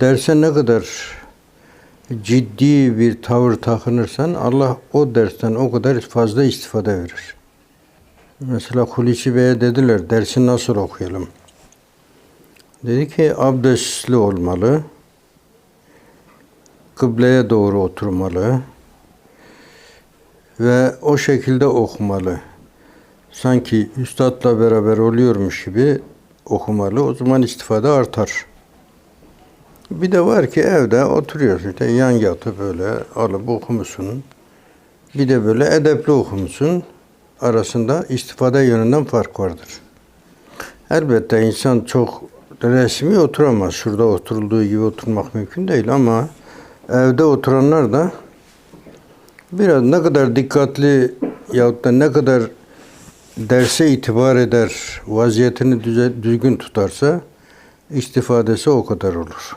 Derse ne kadar ciddi bir tavır takınırsan Allah o dersten o kadar fazla istifade verir. Mesela Hulusi Bey'e dediler dersi nasıl okuyalım? Dedi ki abdestli olmalı, kıbleye doğru oturmalı ve o şekilde okumalı. Sanki üstadla beraber oluyormuş gibi okumalı. O zaman istifade artar. Bir de var ki evde oturuyorsun işte yan yatıp böyle alıp okumuşsun. Bir de böyle edepli okumuşsun. Arasında istifade yönünden fark vardır. Elbette insan çok resmi oturamaz. Şurada oturulduğu gibi oturmak mümkün değil ama evde oturanlar da biraz ne kadar dikkatli yahut da ne kadar derse itibar eder, vaziyetini düzgün tutarsa istifadesi o kadar olur.